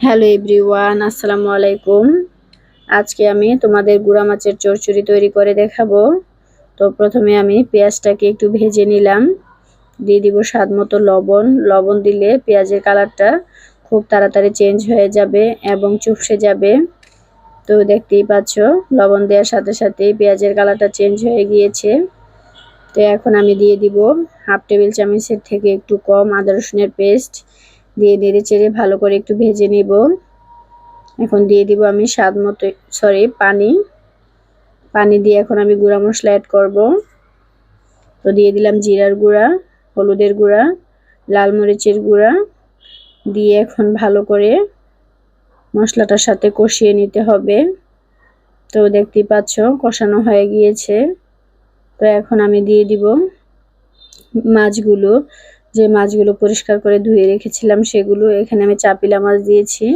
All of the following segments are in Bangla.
হ্যালো এভরিওয়ান, আসসালামু আলাইকুম। আজকে আমি তোমাদের গুঁড়া মাছের চচ্চড়ি তৈরি করে দেখাবো। তো প্রথমে আমি পেঁয়াজটাকে একটু ভেজে নিলাম। দিয়ে দিব স্বাদ মতো লবণ। লবণ দিলে পেঁয়াজের কালারটা খুব তাড়াতাড়ি চেঞ্জ হয়ে যাবে এবং চুপসে যাবে। তো দেখতেই পাচ্ছ, লবণ দেওয়ার সাথে সাথে পেঁয়াজের কালারটা চেঞ্জ হয়ে গিয়েছে। তো এখন আমি দিয়ে দিব হাফ টেবিল চামচের থেকে একটু কম আদা রসুনের পেস্ট। দিয়ে নেড়ে চেড়ে ভালো করে একটু ভেজে নিব। এখন দিয়ে দিব আমি স্বাদ মতো সরি পানি। পানি দিয়ে এখন আমি গুঁড়া মশলা অ্যাড করব। তো দিয়ে দিলাম জিরার গুঁড়া, হলুদের গুঁড়া, লাল মরিচের গুঁড়া। দিয়ে এখন ভালো করে মশলাটার সাথে কষিয়ে নিতে হবে। তো দেখতেই পাচ্ছ, কষানো হয়ে গিয়েছে। তো এখন আমি দিয়ে দিব মাছগুলো। যে মাছগুলো পরিষ্কার করে ধুয়ে রেখেছিলাম, সেগুলো এখানে আমি চাপিলা মাছ দিয়েছি।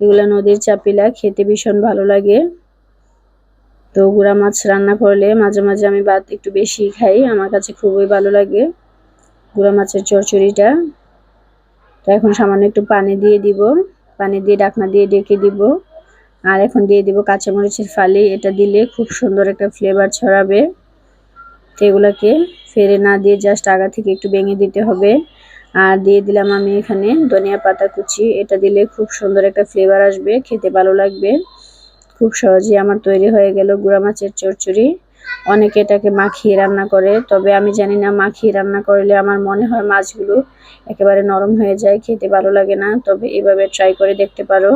এগুলো নদীর চাপিলা, খেতে ভীষণ ভালো লাগে। তো গুঁড়া মাছ রান্না করলে মাঝে মাঝে আমি ভাত একটু বেশি খাই, আমার কাছে খুবই ভালো লাগে গুঁড়া মাছের চচ্চড়িটা। তো এখন সামান্য একটু পানি দিয়ে দিব, পানি দিয়ে ডাকনা দিয়ে ডেকে দিব। আর এখন দিয়ে দিব কাঁচামরিচের ফালি, এটা দিলে খুব সুন্দর একটা ফ্লেভার ছড়াবে। এগুলাকে ফেরে না দিয়ে জাস্ট আগা থেকে একটু ভেঙে দিতে হবে। আর দিয়ে দিলাম আমি এখানে ধনিয়া পাতা কুচি। এটা দিলে খুব সুন্দর একটা ফ্লেভার আসবে, খেতে ভালো লাগবে। খুব সহজে আমার তৈরি হয়ে গেল গুঁড়া মাছের চচ্চড়ি। অনেকে এটাকে মাখিয়ে রান্না করে, তবে আমি জানি না মাখিয়ে রান্না করলে আমার মনে হয় মাছগুলো একেবারে নরম হয়ে যায়, খেতে ভালো লাগে না। তবে এভাবে ট্রাই করে দেখতে পারো।